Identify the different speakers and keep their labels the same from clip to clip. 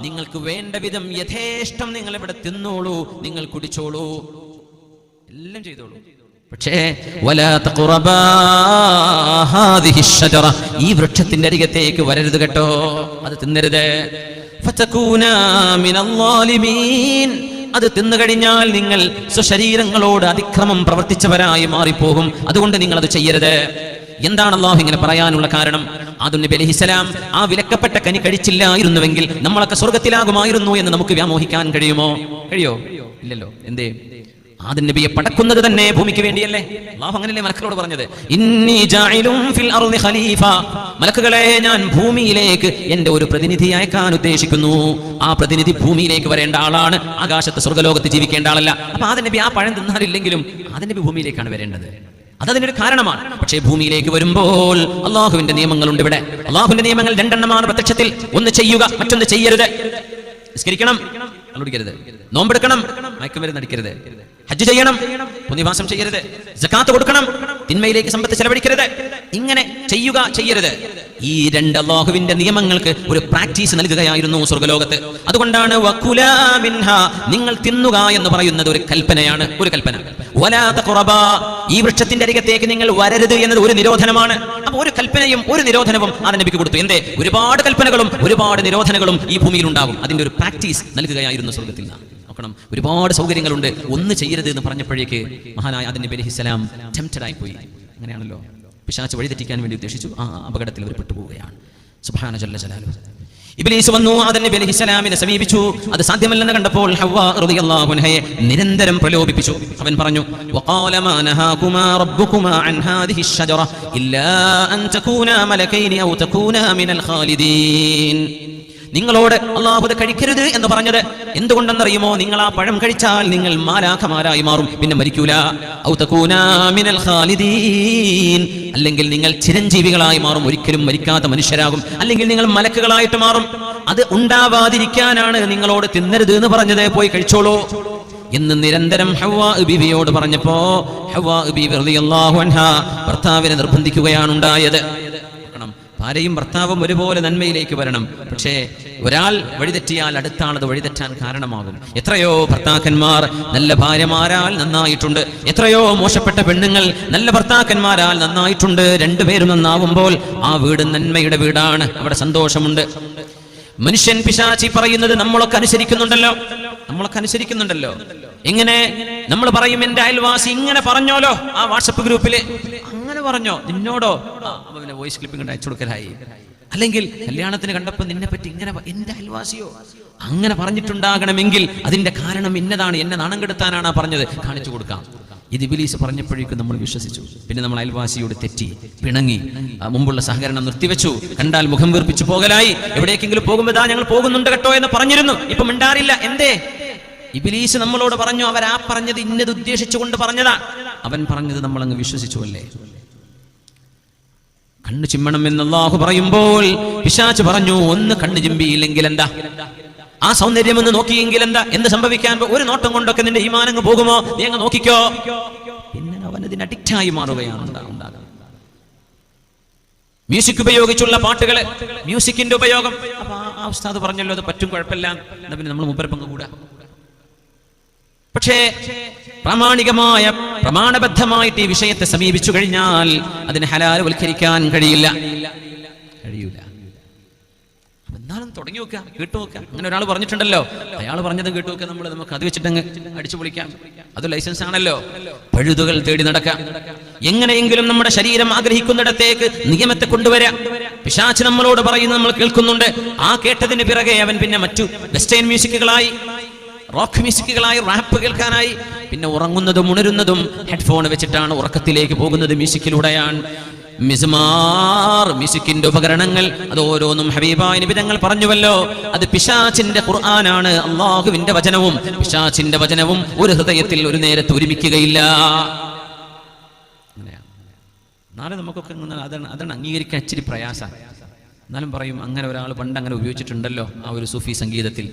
Speaker 1: നിങ്ങൾക്ക് വേണ്ട വിധം യഥേഷ്ടം നിങ്ങൾ ഇവിടെ തിന്നോളൂ. നിങ്ങൾ കുടിച്ചോളൂ. എല്ലാം ചെയ്തോളൂ. പക്ഷേ ഈ വൃക്ഷത്തിന്റെ അരികത്തേക്ക് വരരുത് കേട്ടോ. അത് തിന്നരുത്. അത് തിന്നു കഴിഞ്ഞാൽ നിങ്ങൾ സ്വശരീരങ്ങളോട് അതിക്രമം പ്രവർത്തിച്ചവരായി മാറിപ്പോകും. അതുകൊണ്ട് നിങ്ങൾ അത് ചെയ്യരുത്. എന്താണ് അള്ളാഹു ഇങ്ങനെ പറയാനുള്ള കാരണം? ആദും നബി അലഹിസലാം ആ വിലക്കപ്പെട്ട കനി കഴിച്ചില്ലായിരുന്നുവെങ്കിൽ നമ്മളൊക്കെ സ്വർഗത്തിലാകുമായിരുന്നു എന്ന് നമുക്ക് വ്യാമോഹിക്കാൻ കഴിയുമോ? കഴിയോ? ഇല്ലല്ലോ. എന്തേ? ആദം നബിയെ പടക്കുന്നത് തന്നെ ഭൂമിക്ക് വേണ്ടിയല്ലേ? അള്ളാഹു അങ്ങനെയല്ലേ മലക്കളോട് പറഞ്ഞത്? മലക്കുകളെ ഞാൻ ഭൂമിയിലേക്ക് എന്റെ ഒരു പ്രതിനിധി അയക്കാൻ ഉദ്ദേശിക്കുന്നു. ആ പ്രതിനിധി ഭൂമിയിലേക്ക് വരേണ്ട ആളാണ്. ആകാശത്ത് സ്വർഗലോകത്ത് ജീവിക്കേണ്ട ആളല്ല. അപ്പൊ ആദം നബി ആ പഴം തിന്നാലില്ലെങ്കിലും ആദം നബി ഭൂമിയിലേക്കാണ് വരേണ്ടത്. അതതിനൊരു കാരണമാണ്. പക്ഷേ ഭൂമിയിലേക്ക് വരുമ്പോൾ അള്ളാഹുവിന്റെ നിയമങ്ങളുണ്ട് ഇവിടെ. അള്ളാഹുവിന്റെ നിയമങ്ങൾ രണ്ടെണ്ണമാണ് പ്രത്യക്ഷത്തിൽ. ഒന്ന് ചെയ്യുക മറ്റൊന്ന് ചെയ്യരുത്. നിസ്കരിക്കണം കള്ളുടിക്കരുത്. നോമ്പെടുക്കണം മയക്കുമരുന്ന് അടിക്കരുത്. ഹജ്ജ് ചെയ്യണം പുണ്യവാസം ചെയ്യരുത്. ജക്കാത്ത് കൊടുക്കണം തിന്മയിലേക്ക് സമ്പത്ത് ചെലവഴിക്കരുത്. ഇങ്ങനെ ചെയ്യുക ചെയ്യരുത്. ഈ രണ്ട് അള്ളാഹുവിന്റെ നിയമങ്ങൾക്ക് ഒരു പ്രാക്ടീസ് നൽകുകയായിരുന്നു സ്വർഗലോകത്ത്. അതുകൊണ്ടാണ് നിങ്ങൾ തിന്നുക എന്ന് പറയുന്നത് ഒരു കൽപ്പനയാണ് ഒരു കൽപ്പന. ഈ വൃക്ഷത്തിന്റെ അരികത്തേക്ക് നിങ്ങൾ വരരുത് എന്നത് ഒരു നിരോധനമാണ്. അപ്പൊ ഒരു കൽപ്പനയും ഒരു നിരോധനവും ആ നബിക്ക് കൊടുത്തു. എന്തേ? ഒരുപാട് കൽപ്പനകളും ഒരുപാട് നിരോധനങ്ങളും ഈ ഭൂമിയിൽ ഉണ്ടാകും അതിന്റെ ഒരു പ്രാക്ടീസ് നൽകുകയായിരുന്നു സ്വർഗത്തിൽ നോക്കണം ഒരുപാട് സൗകര്യങ്ങളുണ്ട്. ഒന്ന് ചെയ്യരുത് എന്ന് പറഞ്ഞപ്പോഴേക്ക് മഹാനായ അതിന്റെ ബലിഹിസലാം ടെംപ്റ്റഡ് ആയി പോയി. അങ്ങനെയാണല്ലോ. പിശാച്ച് വഴിതെറ്റിക്കാൻ വേണ്ടി ഉദ്ദേശിച്ചു ആ അപകടത്തിൽ അവർ പെട്ടുപോവുകയാണ് സുബ്ഹാന ജല്ല ജലാലു ഇബ്ലീസ് വന്നു ആദം നബി അലൈഹിസ്സലാമിനെ സമീപിച്ചു അത് സാധ്യമല്ലെന്ന് കണ്ടപ്പോൾ ഹവ്വ റളിയല്ലാഹു അൻഹയെ നിരന്തരം പ്രലോഭിപ്പിച്ചു അവൻ പറഞ്ഞു വഖാല മാ നഹാകുമാ റബ്ബുകുമാ അൻ ഹാദിഹി الشجرة ഇല്ലാ അൻ തകൂനാ മലകൈനി ഔ തകൂനാ മിനൽ ഖാലിദീൻ നിങ്ങളോട് അള്ളാഹുദ കഴിക്കരുത് എന്ന് പറഞ്ഞത് എന്തുകൊണ്ടെന്നറിയുമോ? നിങ്ങൾ ആ പഴം കഴിച്ചാൽ നിങ്ങൾ മാലാഖമാരായി മാറും. പിന്നെ മരിക്കൂല. അല്ലെങ്കിൽ നിങ്ങൾ ചിരഞ്ജീവികളായി മാറും. ഒരിക്കലും മരിക്കാത്ത മനുഷ്യരാകും. അല്ലെങ്കിൽ നിങ്ങൾ മലക്കുകളായിട്ട് മാറും. അത് ഉണ്ടാവാതിരിക്കാനാണ് നിങ്ങളോട് തിന്നരുത് എന്ന് പറഞ്ഞത്. പോയി കഴിച്ചോളൂ. എന്ന് നിരന്തരം ബീവിയോട് പറഞ്ഞപ്പോ ഹവാ ഭർത്താവിനെ നിർബന്ധിക്കുകയാണ് ഉണ്ടായത്. ഭാര്യയും ഭർത്താവും ഒരുപോലെ നന്മയിലേക്ക് വരണം. പക്ഷേ ഒരാൾ വഴിതെറ്റിയാൽ അടുത്ത ആളത് വഴിതെറ്റാൻ കാരണമാകും. എത്രയോ ഭർത്താക്കന്മാർ നല്ല ഭാര്യമാരാൽ നന്നായിട്ടുണ്ട്. എത്രയോ മോശപ്പെട്ട പെണ്ണുങ്ങൾ നല്ല ഭർത്താക്കന്മാരാൽ നന്നായിട്ടുണ്ട്. രണ്ടുപേരും നന്നാവുമ്പോൾ ആ വീട് നന്മയുടെ വീടാണ്. അവിടെ സന്തോഷമുണ്ട്. മനുഷ്യൻ പിശാചി പറയുന്നത് നമ്മളൊക്കെ അനുസരിക്കുന്നുണ്ടല്ലോ. നമ്മളൊക്കെ അനുസരിക്കുന്നുണ്ടല്ലോ. എങ്ങനെ? നമ്മൾ പറയും എന്റെ അയൽവാസി ഇങ്ങനെ പറഞ്ഞോലോ. ആ വാട്സപ്പ് ഗ്രൂപ്പിൽ. അങ്ങനെ പറഞ്ഞോ നിന്നോടോ? അപ്പൊ പിന്നെ വോയിസ് ക്ലിപ്പിംഗ് അയച്ചു കൊടുക്കലായി. അല്ലെങ്കിൽ കല്യാണത്തിന് കണ്ടപ്പോൾ നിന്നെ പറ്റി ഇങ്ങനെ എന്റെ അയൽവാസിയോ? അങ്ങനെ പറഞ്ഞിട്ടുണ്ടാകണമെങ്കിൽ അതിന്റെ കാരണം ഇന്നതാണ്. എന്നെ നാണം കെടുത്താനാണ് പറഞ്ഞത്. കാണിച്ചു കൊടുക്കാം. ഇത് ഇബിലീസ് പറഞ്ഞപ്പോഴേക്കും നമ്മൾ വിശ്വസിച്ചു. പിന്നെ നമ്മൾ അയൽവാസിയോട് തെറ്റി പിണങ്ങി മുമ്പുള്ള സഹകരണം നിർത്തിവെച്ചു. കണ്ടാൽ മുഖം വീർപ്പിച്ചു പോകലായി. എവിടേക്കെങ്കിലും പോകുമ്പോൾ ഞങ്ങൾ പോകുന്നുണ്ട് കേട്ടോ എന്ന് പറഞ്ഞിരുന്നു. ഇപ്പൊ മിണ്ടാറില്ല. എന്തേ? ഇബിലീസ് നമ്മളോട് പറഞ്ഞു അവർ ആ പറഞ്ഞത് ഇന്നത് ഉദ്ദേശിച്ചുകൊണ്ട് പറഞ്ഞതാ. അവൻ പറഞ്ഞത് നമ്മൾ അങ്ങ് വിശ്വസിച്ചു അല്ലേ കണ്ണു ചിമ്മണം എന്ന് അള്ളാഹു പറയുമ്പോൾ പിശാച്ച് പറഞ്ഞു ഒന്ന് കണ്ണു ചിമ്പിയില്ലെങ്കിൽ എന്താ? ആ സൗന്ദര്യം ഒന്ന് നോക്കിയെങ്കിൽ എന്താ? എന്ത് സംഭവിക്കാൻ ഒരു നോട്ടം കൊണ്ടൊക്കെ നിന്റെ ഈമാനങ്ങ് പോകുമോ? നീ അങ്ങ് നോക്കിക്കോ. പിന്നെ അവൻ ഇതിന് അഡിക്റ്റായി മാറുകയാണ്. മ്യൂസിക് ഉപയോഗിച്ചുള്ള പാട്ടുകൾ മ്യൂസിക്കിന്റെ ഉപയോഗം. അപ്പൊ ആ ഉസ്താദ് പറഞ്ഞല്ലോ അത് പറ്റും കുഴപ്പമില്ല. എന്നാ പിന്നെ നമ്മൾ മുപ്പരപ്പങ്ങ് കൂടാ. പക്ഷേ പ്രാമാണികമായ പ്രമാണബദ്ധമായിട്ട് ഈ വിഷയത്തെ സമീപിച്ചു കഴിഞ്ഞാൽ അതിന് ഹലാലവൽക്കരിക്കാൻ കഴിയില്ല. കഴിയൂല. എന്നാലും തുടങ്ങി വെക്കാം കേട്ടു വെക്കാം. അങ്ങനെ ഒരാൾ പറഞ്ഞിട്ടുണ്ടല്ലോ. അയാൾ പറഞ്ഞത് കേട്ടു വെക്കാം നമ്മൾ നമുക്ക് അത് വെച്ചിട്ടങ്ങ് അടിച്ചു പൊളിക്കാം. അത് ലൈസൻസ് ആണല്ലോ. പഴുതുകൾ തേടി നടക്കാം. എങ്ങനെയെങ്കിലും നമ്മുടെ ശരീരം ആഗ്രഹിക്കുന്നിടത്തേക്ക് നിയമത്തെ കൊണ്ടുവരാം. പിശാച്ച് നമ്മളോട് പറയുന്നത് നമ്മൾ കേൾക്കുന്നുണ്ട്. ആ കേട്ടതിന് പിറകെ അവൻ പിന്നെ മറ്റു വെസ്റ്റേൺ മ്യൂസിക്കുകളായി റോക്ക് മ്യൂസിക്കുകളായി റാപ്പ് കേൾക്കാനായി. പിന്നെ ഉറങ്ങുന്നതും ഉണരുന്നതും ഹെഡ്ഫോൺ വെച്ചിട്ടാണ് ഉറക്കത്തിലേക്ക് പോകുന്നത് മ്യൂസിക്കിലൂടെയാണ്. മിസ്മാർ മ്യൂസിക്കിന്റെ ഉപകരണങ്ങൾ അത് ഓരോന്നും ഹബീബായ നിബിതങ്ങൾ പറഞ്ഞുവല്ലോ. അത് പിശാച്ചിന്റെ ഖുർആനാണ് അള്ളാഹുവിന്റെ വചനവും. പിശാച്ചിന്റെ വചനവും ഒരു ഹൃദയത്തിൽ ഒരു നേരത്ത് ഒരുമിക്കുകയില്ല. നാളെ നമുക്കൊക്കെ അതാണ് അതാണ് അംഗീകരിക്കാൻ ഇച്ചിരി പ്രയാസം. എന്നാലും പറയും അങ്ങനെ ഒരാൾ പണ്ട് അങ്ങനെ ഉപയോഗിച്ചിട്ടുണ്ടല്ലോ ആ ഒരു സൂഫി സംഗീതത്തിൽ.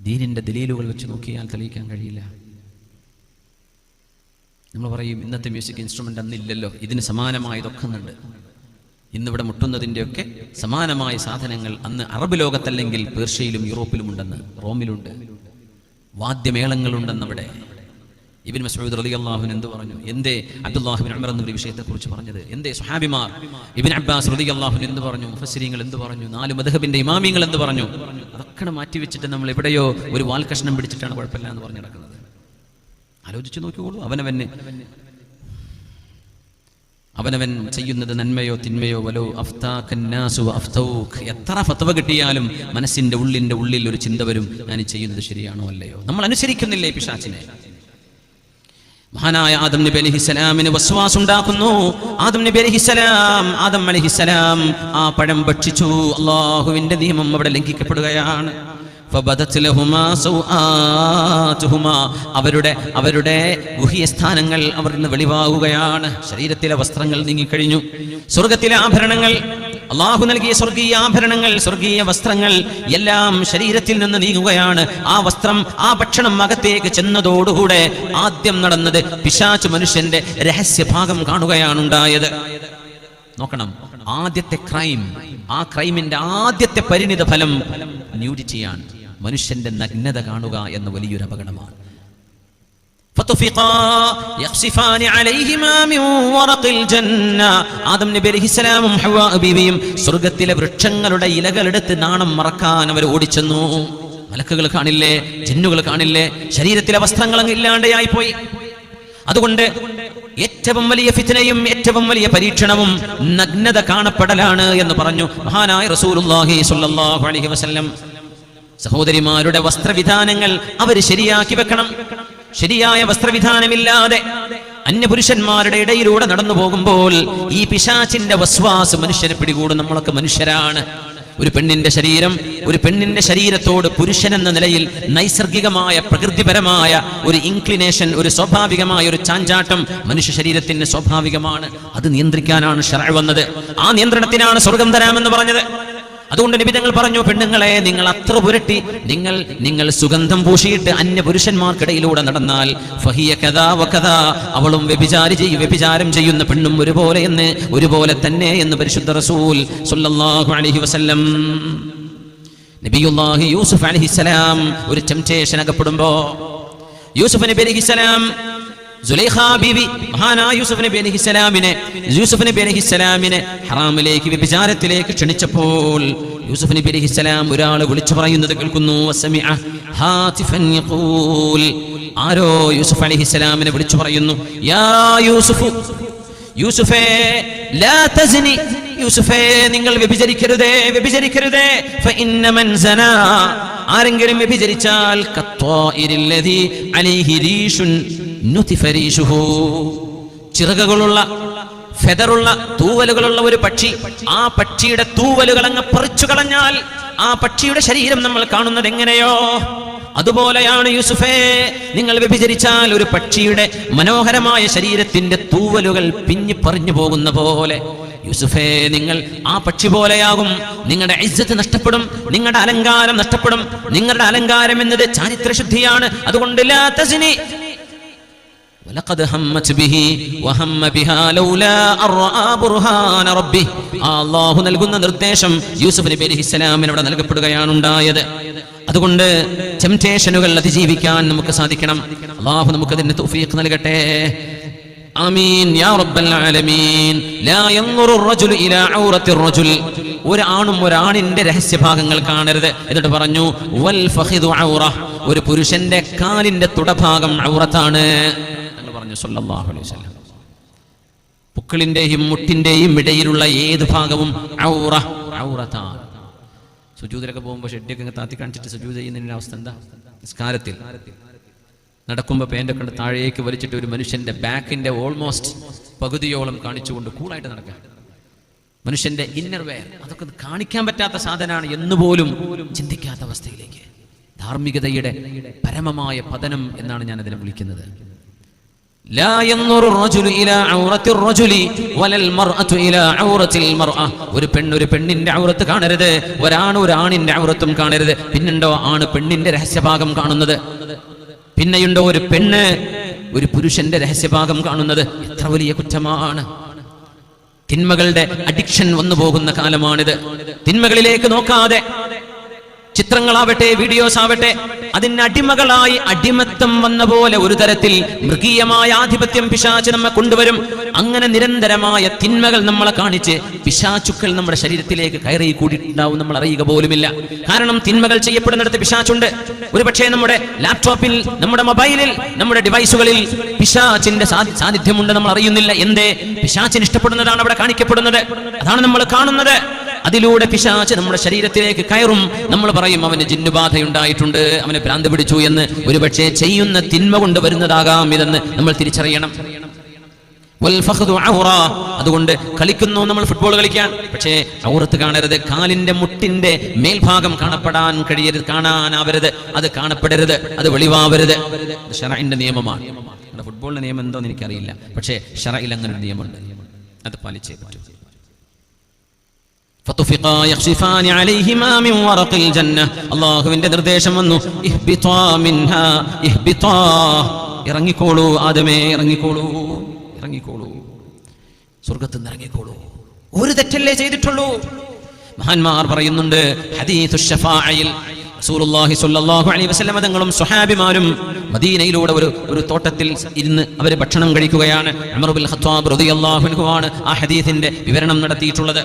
Speaker 1: ദീനിന്റെ ദലീലുകൾ വെച്ച് നോക്കിയാൽ തെളിയിക്കാൻ കഴിയില്ല. നമ്മൾ പറയും ഇന്നത്തെ മ്യൂസിക് ഇൻസ്ട്രുമെന്റ് അന്നില്ലല്ലോ ഇതിന് സമാനമായതൊക്കെ ഉണ്ട് ഇന്നിവിടെ മുട്ടുന്നതിന്റെയൊക്കെ സമാനമായ സാധനങ്ങൾ അന്ന് അറബ് ലോകത്തല്ലെങ്കിൽ പേർഷ്യയിലും യൂറോപ്പിലും ഉണ്ടെന്ന് റോമിലുണ്ട്. വാദ്യമേളങ്ങളുണ്ടെന്നവിടെ. ഇബിൻ മസൂദ് അലി അള്ളാഹുൻ എന്ത് പറഞ്ഞു? എന്തേ അബ്ദുല്ലാഹുബിൻ അമർ എന്നൊരു വിഷയത്തെക്കുറിച്ച് പറഞ്ഞത്? എന്തേ സുഹാബിമാർ ഇബിൻ അബ്ബാസ് റലി അള്ളാഹുൻ എന്ത് പറഞ്ഞു? മുഫസരിങ്ങൾ എന്ത് പറഞ്ഞു? നാല് മധഹബിന്റെ ഇമാമിങ്ങൾ എന്ത് പറഞ്ഞു? അതൊക്കെ മാറ്റി വെച്ചിട്ട് നമ്മൾ എവിടെയോ ഒരു വാൽക്കഷ്ണം പിടിച്ചിട്ടാണ് കുഴപ്പമില്ല എന്ന് പറഞ്ഞു നടക്കുന്നത്. ആലോചിച്ച് നോക്കിക്കോളൂ. അവനവന് അവനവൻ ചെയ്യുന്നത് നന്മയോ തിന്മയോ? വലോ അഫ്താഖന്നാസു അഫ്തൗഖ് എത്ര ഫത്വ കിട്ടിയാലും മനസ്സിന്റെ ഉള്ളിന്റെ ഉള്ളിൽ ഒരു ചിന്ത വരും. ഞാൻ ചെയ്യുന്നത് ശരിയാണോ അല്ലയോ? നമ്മൾ അനുസരിക്കുന്നില്ലേ പിശാച്ചിനെ മഹാനായ ആദം നബി അലഹിസ്സലാമിന് വസ്വാസ് ഉണ്ടാക്കുന്നു ആദം നബി അലഹിസ്സലാം ആദം അലഹിസ്സലാം ആ പഴം ഭക്ഷിച്ചു. അള്ളാഹുവിന്റെ നിയമം അവിടെ ലംഘിക്കപ്പെടുകയാണ്. അവരുടെ അവരുടെ ഗുഹ്യസ്ഥാനങ്ങൾ അവർ ഇന്ന് വെളിവാകുകയാണ്. ശരീരത്തിലെ വസ്ത്രങ്ങൾ നീങ്ങിക്കഴിഞ്ഞു. സ്വർഗത്തിലെ ആഭരണങ്ങൾ അള്ളാഹു നൽകിയ സ്വർഗീയ ആഭരണങ്ങൾ സ്വർഗീയ വസ്ത്രങ്ങൾ എല്ലാം ശരീരത്തിൽ നിന്ന് നീങ്ങുകയാണ്. ആ വസ്ത്രം ആ ഭക്ഷണം അകത്തേക്ക് ചെന്നതോടുകൂടെ ആദ്യം നടന്നത് പിശാച്ച് മനുഷ്യന്റെ രഹസ്യഭാഗം കാണുകയാണ് ഉണ്ടായത്. നോക്കണം ആദ്യത്തെ ക്രൈം ആ ക്രൈമിന്റെ ആദ്യത്തെ പരിണിത ഫലം ന്യൂഡിറ്റിയാണ്. മനുഷ്യന്റെ നഗ്നത കാണുക എന്ന വലിയൊരു അപകടമാണ്. فطفقا يخصفان عليهما من ورق الجنة ആദം നബി അലൈഹിസ്സലാമും ഹവ്വാ ബീവിയും സ്വർഗ്ഗത്തിലെ വൃക്ഷങ്ങളുടെ ഇലകളെടുത്ത് നാണം മറക്കാൻ അവർ ഓടിച്ചെന്നു മലക്കുകൾ കാണില്ലേ ജിന്നുകൾ കാണില്ലേ ശരീരത്തിലെ വസ്ത്രങ്ങൾ അങ്ങ് ഇല്ലാണ്ടെയായി പോയി അതുകൊണ്ട് ഏറ്റവും വലിയ ഫിത്തനയും ഏറ്റവും വലിയ പരീക്ഷണവും നഗ്നത കാണപ്പെടലാണ് എന്ന് പറഞ്ഞു മഹാനായ റസൂലുള്ളാഹി സ്വല്ലല്ലാഹു അലൈഹി വസല്ലം സഹോദരിമാരുടെ വസ്ത്രവിധാനങ്ങൾ അവർ ശരിയാക്കി വെക്കണം ശരിയായ വസ്ത്രവിധാനമില്ലാതെ അന്യപുരുഷന്മാരുടെ ഇടയിലൂടെ നടന്നു പോകുമ്പോൾ ഈ പിശാചിന്റെ വസ്വാസ് മനുഷ്യനെ പിടികൂടും. നമ്മളൊക്കെ മനുഷ്യരാണ്. ഒരു പെണ്ണിന്റെ ശരീരം ഒരു പെണ്ണിന്റെ ശരീരത്തോട് പുരുഷൻ എന്ന നിലയിൽ നൈസർഗികമായ പ്രകൃതിപരമായ ഒരു ഇൻക്ലിനേഷൻ ഒരു സ്വാഭാവികമായ ഒരു ചാഞ്ചാട്ടം മനുഷ്യ ശരീരത്തിന് സ്വാഭാവികമാണ്. അത് നിയന്ത്രിക്കാനാണ് ഷറ വന്നത്. ആ നിയന്ത്രണത്തിനാണ് സ്വർഗം തരാമെന്ന് പറഞ്ഞത്. അതുകൊണ്ട് നിബിതങ്ങൾ പറഞ്ഞു പെണ്ണുങ്ങളെ നിങ്ങൾ അത്ര പുരട്ടി നിങ്ങൾ നിങ്ങൾ സുഗന്ധം പൂശിയിട്ട് അന്യ പുരുഷന്മാർക്കിടയിലൂടെ നടന്നാൽ ഫഹിയ കഥാ വകഥാ അവളും വ്യഭിചാരി ചെയ്യും വ്യഭിചാരം ചെയ്യുന്ന പെണ്ണും ഒരുപോലെ എന്ന് ഒരുപോലെ തന്നെ എന്ന് പരിശുദ്ധ റസൂൽ സല്ലല്ലാഹു അലൈഹി വസല്ലം. നബിയുല്ലാഹി യൂസുഫ് അലഹിസ്സലാം ഒരു ടെംപ്റ്റേഷൻ അകപ്പെടുമ്പോ യൂസുഫ് നബി അലൈഹിസ്സലാം ബീവി മഹാനായ യൂസഫ് നബി അലൈഹിസ്സലാമിനെ യൂസഫ് നബി അലൈഹിസ്സലാമിനെ ഹറാമിലേക്ക് വ്യഭിചാരത്തിലേക്ക് ക്ഷണിച്ചപ്പോൾ യൂസുഫ് നബി അലൈഹിസ്സലാം ഒരാൾ വിളിച്ചു പറയുന്നത് കേൾക്കുന്നു ആരോ യൂസുഫ് അലൈഹിസ്സലാമിനെ വിളിച്ചു പറയുന്നു യാ യൂസുഫ് യൂസുഫേ ലാ തസ്നി യൂസുഫേ നിങ്ങൾ വ്യഭിചരിക്കരുതേ വ്യഭിചരിക്കരുതേ ആരെങ്കിലും വ്യഭിചരിച്ചാൽ ചിറകുകളുള്ള ഫെതറുള്ള തൂവലുകളുള്ള ഒരു പക്ഷി. ആ പക്ഷിയുടെ തൂവലുകൾ അങ്ങ് പറിച്ചു കളഞ്ഞാൽ ആ പക്ഷിയുടെ ശരീരം നമ്മൾ കാണുന്നത് എങ്ങനെയോ? അതുപോലെയാണ് യൂസുഫേ നിങ്ങൾ വ്യഭിചരിച്ചാൽ ഒരു പക്ഷിയുടെ മനോഹരമായ ശരീരത്തിന്റെ തൂവലുകൾ പിഞ്ഞു പറഞ്ഞു പോകുന്ന പോലെ. യൂസുഫേ നിങ്ങൾ ആ പക്ഷി പോലെയാകും. നിങ്ങളുടെ ഇജ്ജത്ത് നഷ്ടപ്പെടും നിങ്ങളുടെ അലങ്കാരം നഷ്ടപ്പെടും. നിങ്ങളുടെ അലങ്കാരം എന്നത് ചാരിത്രശുദ്ധിയാണ്. അതുകൊണ്ട് അതുകൊണ്ടില്ലാത്ത ولقد همت به وهم بها لولا أن رأى برهان ربه ആ അള്ളാഹു നൽകുന്ന നിർദ്ദേശം യൂസുഫ് നബി അലൈഹിസ്സലാമിന് അവിടെ നൽകപ്പെടുകയാണ് ഉണ്ടായത് അതുകൊണ്ട് ടെംപ്റ്റേഷനുകൾ അതിജീവിക്കാൻ നമുക്ക് സാധിക്കണം അള്ളാഹു നമുക്ക് അതിന് തൗഫീഖ് നൽകട്ടെ ആമീൻ യാ റബ്ബൽ ആലമീൻ ലാ യൻദുറു الرجل ഇലാ ഔറത്തി الرجل ഒരു ആണും ഒരാണിന്റെ രഹസ്യഭാഗങ്ങൾ കാണരുത് എന്നിട്ട് പറഞ്ഞു വൽ ഫഖിദു ഔറ ഒരു പുരുഷന്റെ കാലിന്റെ തുടഭാഗം ഔറത്താണ് എന്ന് പറഞ്ഞു സല്ലല്ലാഹു അലൈഹി വസല്ലം. പുക്കളിന്റെയും മുട്ടിന്റെയും ഇടയിലുള്ള ഏത് ഭാഗവും ഔറ ഔറത്താണ് സുജൂദിലൊക്കെ പോകുമ്പോൾ ഷെഡിയൊക്കെ താത്തി കാണിച്ചിട്ട് സുജൂദ് ചെയ്യുന്നതിന്റെ അവസ്ഥ എന്താ? നിസ്കാരത്തിൽ. നടക്കുമ്പോൾ പേന്റൊക്കെ താഴേക്ക് വലിച്ചിട്ട് ഒരു മനുഷ്യന്റെ ബാക്കിന്റെ ഓൾമോസ്റ്റ് പകുതിയോളം കാണിച്ചുകൊണ്ട് കൂളായിട്ട് നടക്കുക. മനുഷ്യന്റെ ഇന്നർ വെയർ അതൊക്കെ കാണിക്കാൻ പറ്റാത്ത സാധനമാണ് എന്ന് പോലും ചിന്തിക്കാത്ത അവസ്ഥയിലേക്ക്. ധാർമ്മികതയുടെ പരമമായ പതനം എന്നാണ് ഞാൻ അതിനെ വിളിക്കുന്നത്. ഒരു പെണ്ണ് ഒരു പെണ്ണിന്റെ ഔറത്ത് കാണരുത്. ഒരാണ് ഒരു ആണിന്റെ ഔറത്തും കാണരുത്. പിന്നുണ്ടോ ആണ് പെണ്ണിന്റെ രഹസ്യഭാഗം കാണുന്നത്? പിന്നെയുണ്ടോ ഒരു പെണ്ണ് ഒരു പുരുഷന്റെ രഹസ്യഭാഗം കാണുന്നത്? എത്ര വലിയ കുറ്റമാണ്. തിന്മകളുടെ അഡിക്ഷൻ വന്നു പോകുന്ന കാലമാണിത്. തിന്മകളിലേക്ക് നോക്കാതെ ചിത്രങ്ങളാവട്ടെ വീഡിയോസ് ആവട്ടെ അതിന് അടിമകളായി അടിമത്തം വന്ന പോലെ ഒരു തരത്തിൽ മൃഗീയമായ ആധിപത്യം പിശാച്ച് നമ്മെ കൊണ്ടുവരും. അങ്ങനെ നിരന്തരമായ തിന്മകൾ നമ്മളെ കാണിച്ച് പിശാചുക്കൾ നമ്മുടെ ശരീരത്തിലേക്ക് കയറി കൂടിയിട്ടുണ്ടാവും നമ്മൾ അറിയുക പോലുമില്ല. കാരണം തിന്മകൾ ചെയ്യപ്പെടുന്നിടത്ത് പിശാച്ചുണ്ട് ഒരുപക്ഷെ നമ്മുടെ ലാപ്ടോപ്പിൽ നമ്മുടെ മൊബൈലിൽ നമ്മുടെ ഡിവൈസുകളിൽ പിശാച്ചിന്റെ സാന്നിധ്യമുണ്ട് നമ്മൾ അറിയുന്നില്ല. എന്തേ? പിശാച്ചിന് ഇഷ്ടപ്പെടുന്നതാണ് അവിടെ കാണിക്കപ്പെടുന്നത്. അതാണ് നമ്മൾ കാണുന്നത്. അതിലൂടെ പിശാച്ച് നമ്മുടെ ശരീരത്തിലേക്ക് കയറും. നമ്മൾ പറയും അവന് ജിന്നുബാധയുണ്ടായിട്ടുണ്ട് അവന് ഭ്രാന്ത് പിടിച്ചു എന്ന്. ഒരുപക്ഷെ ചെയ്യുന്ന തിന്മ കൊണ്ട് വരുന്നതാകാം ഇതെന്ന് നമ്മൾ തിരിച്ചറിയണം. അതുകൊണ്ട് കളിക്കുന്നു നമ്മൾ ഫുട്ബോൾ കളിക്കാൻ. പക്ഷേ ഔറത്ത് കാണരുത് കാലിന്റെ മുട്ടിന്റെ മേൽഭാഗം കാണപ്പെടാൻ കഴിയരുത് കാണാനാവരുത്. അത് കാണപ്പെടരുത് അത് വെളിവാവരുത്. ഷറയിന്റെ നിയമമാണ്. ഫുട്ബോളിന്റെ നിയമം എന്തോന്ന് എനിക്കറിയില്ല. പക്ഷേ ഷറയിൽ അങ്ങനെ ഒരു നിയമമുണ്ട്. അത് പാലിച്ചേ പറ്റൂ. അള്ളാഹുവിന്റെ നിർദ്ദേശം വന്നു. ഇറങ്ങിക്കോളൂ ആദമേ ഇറങ്ങിക്കോളൂ ഇറങ്ങിക്കോളൂ. സ്വർഗത്തിൽ നിന്ന് ഇറങ്ങിക്കോളൂ. ഒരു തെറ്റല്ലേ ചെയ്തിട്ടുള്ളൂ. മഹാന്മാർ പറയുന്നുണ്ട് ഹദീസ് റസൂലുള്ളാഹി സ്വല്ലല്ലാഹു അലൈഹി വസല്ലം തങ്ങളും സ്വഹാബിമാരും മദീനയിലൂടെ ഒരു ഒരു തോട്ടത്തിൽ ഇരുന്ന് അവർ ഭക്ഷണം കഴിക്കുകയാണ്. ഉമർ ഖത്താബ് റളിയല്ലാഹു അൻഹു ആണ് ആ ഹദീസിന്റെ വിവരണം നടത്തിയിട്ടുള്ളത്.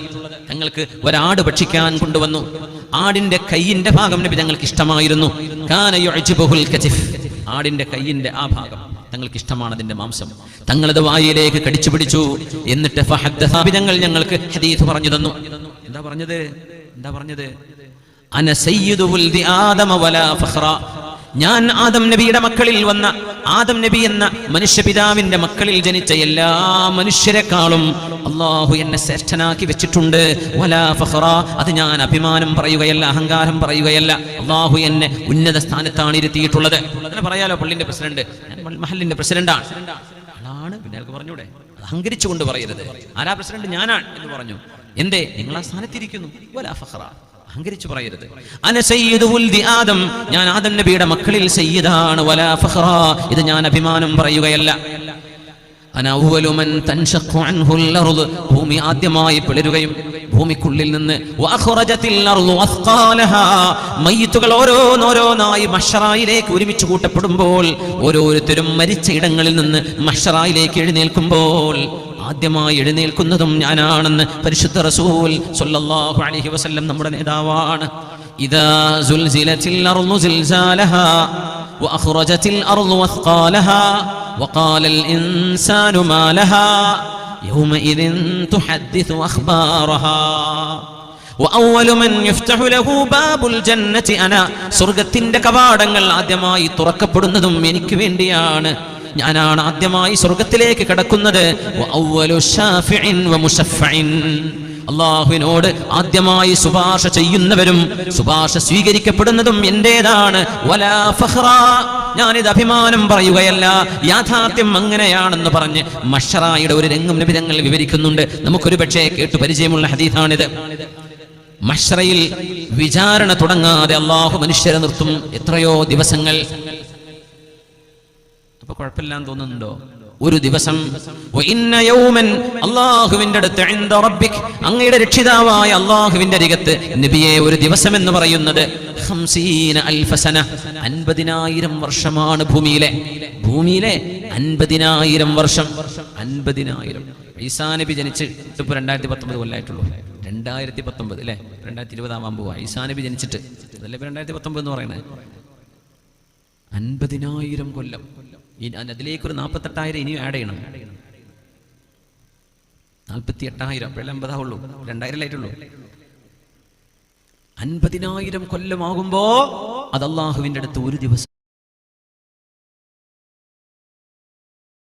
Speaker 1: തങ്ങൾക്ക് ഒരാട് ഭക്ഷിക്കാൻ കൊണ്ടുവന്നു. ആടിന്റെ കൈയിന്റെ ഭാഗം നബി തങ്ങൾക്ക് ഇഷ്ടമായിരുന്നു. കാന യുഅ്ജിബുൽ കതിഫ് ആടിന്റെ കൈയിന്റെ ആ ഭാഗം തങ്ങൾക്ക് ഇഷ്ടമാണ് അതിന്റെ മാംസം. തങ്ങളത് വായിലേക്ക് കടിച്ചു പിടിച്ചു. എന്നിട്ട് തങ്ങൾ ഞങ്ങൾക്ക് ഹദീസ് പറഞ്ഞു തന്നു. എന്താ പറഞ്ഞത്? എന്താ പറഞ്ഞത്? അന സയ്യിദുൽ വലാ ഞാൻ ആദം നബിയുടെ മക്കളിൽ വന്ന ആദം നബി എന്ന മനുഷ്യപിതാവിന്റെ മക്കളിൽ ജനിച്ച എല്ലാ മനുഷ്യരെക്കാളും അള്ളാഹു എന്നെ ശ്രേഷ്ഠനാക്കി വെച്ചിട്ടുണ്ട്. വലാ അത് ഞാൻ അഭിമാനം പറയുകയല്ല അഹങ്കാരം പറയുകയല്ല. അള്ളാഹു എന്നെ ഉന്നത സ്ഥാനത്താണ് ഇരുത്തിയിട്ടുള്ളത്. അതിനെ പറയാലോ പള്ളിന്റെ പ്രസിഡന്റ്? മഹലിന്റെ പ്രസിഡന്റാണ്. ആളാണ് പിന്നെ പറഞ്ഞൂടെ? അഹങ്കരിച്ചുകൊണ്ട് പറയരുത്. ആരാ പ്രസിഡന്റ്? ഞാനാണ് എന്ന് പറഞ്ഞു. എന്തേ? നിങ്ങൾ ആ സ്ഥാനത്തിരിക്കുന്നു. വലാ അഹങ്കരിച്ചു പറയരുത്. അന സയ്യിദുൽ ആദം ഞാൻ ആദം നബിയുടെ മക്കളിൽ സയ്യിദാണ് വലാ ഫഖറ ഇത് ഞാൻ അഭിമാനം പറയുകയല്ല. അന അവ്വലു മൻ തൻഷഖു അൻഹുൽ അർദ് ഭൂമി ആദ്യമായി പിളരുകയും ഭൂമിക്കുള്ളിൽ നിന്ന് മയ്യിത്തുകൾ ഓരോന്നോരോന്നായി മഷറായിലേക്ക് ഒരുമിച്ച് കൂട്ടപ്പെടുമ്പോൾ ഓരോരുത്തരും മരിച്ച ഇടങ്ങളിൽ നിന്ന് മഷറായിലേക്ക് എഴുന്നേൽക്കുമ്പോൾ ആദ്യമായി എഴുന്നേൽക്കുന്നതും ഞാനാണെന്ന് പരിശുദ്ധ റസൂൽ സല്ലല്ലാഹു അലൈഹി വസല്ലം നമ്മുടെ നേതാവാണ് ഇദാ സുൽസിലത്തിൽ അർളു സിൽസാലഹാ وأخرجت الأرض وثقالها وقال الإنسان ما لها يومئذ تحدث أخبارها وأول من يفتح له باب الجنة أنا സ്വർഗത്തിന്റെ കവാടങ്ങൾ ആദ്യമായി തുറക്കപ്പെടുന്നതും എനിക്ക് വേണ്ടിയാണ് ഞാനാണ് ആദ്യമായി സ്വർഗത്തിലേക്ക് കടക്കുന്നത്. അള്ളാഹുവിനോട് ആദ്യമായി ശുപാർശ ചെയ്യുന്നവരും ശുപാർശ സ്വീകരിക്കപ്പെടുന്നതും എന്റേതാണ്. ഞാനിത് അഭിമാനം പറയുകയല്ല യാഥാർത്ഥ്യം അങ്ങനെയാണെന്ന് പറഞ്ഞ് മഷറായുടെ ഒരു രംഗം നിബിധങ്ങൾ വിവരിക്കുന്നുണ്ട്. നമുക്കൊരു പക്ഷേ കേട്ടു പരിചയമുള്ള ഹദീഥാണിത് മഷറയിൽ വിചാരണ തുടങ്ങാതെ അള്ളാഹു മനുഷ്യരെ നിർത്തും. എത്രയോ ദിവസങ്ങൾ അപ്പൊ കുഴപ്പമില്ലാന്ന് തോന്നുന്നുണ്ടോ? ഒരു ദിവസം അള്ളാഹുവിന്റെ അടുത്ത് അങ്ങയുടെ രക്ഷിതാവായ അള്ളാഹുവിന്റെ അരികത്ത് നബിയെ ഒരു ദിവസം എന്ന് പറയുന്നത് അൻപതിനായിരം വർഷമാണ് ഭൂമിയിലെ. ഭൂമിയിലെ അൻപതിനായിരം വർഷം അൻപതിനായിരം. ഈസാ നബി ജനിച്ച് ഇപ്പൊ രണ്ടായിരത്തി പത്തൊമ്പത് കൊല്ലായിട്ടുള്ളൂ. രണ്ടായിരത്തി പത്തൊമ്പത് അല്ലേ? രണ്ടായിരത്തി ഇരുപതാവാൻ പോവാ. ഈസാ നബി ജനിച്ചിട്ട്. അതല്ലേ ഇപ്പൊ രണ്ടായിരത്തി പത്തൊമ്പത് എന്ന് പറയുന്നത്? അൻപതിനായിരം കൊല്ലം. അതിലേക്ക് ഒരു നാൽപ്പത്തെട്ടായിരം ഇനിയും ആഡ് ചെയ്യണം. നാൽപ്പത്തി എട്ടായിരം അപ്പോഴേ അമ്പതാവുള്ളൂ. രണ്ടായിരം ആയിട്ടുള്ളൂ. അൻപതിനായിരം കൊല്ലമാകുമ്പോ അത് അള്ളാഹുവിന്റെ അടുത്ത് ഒരു ദിവസം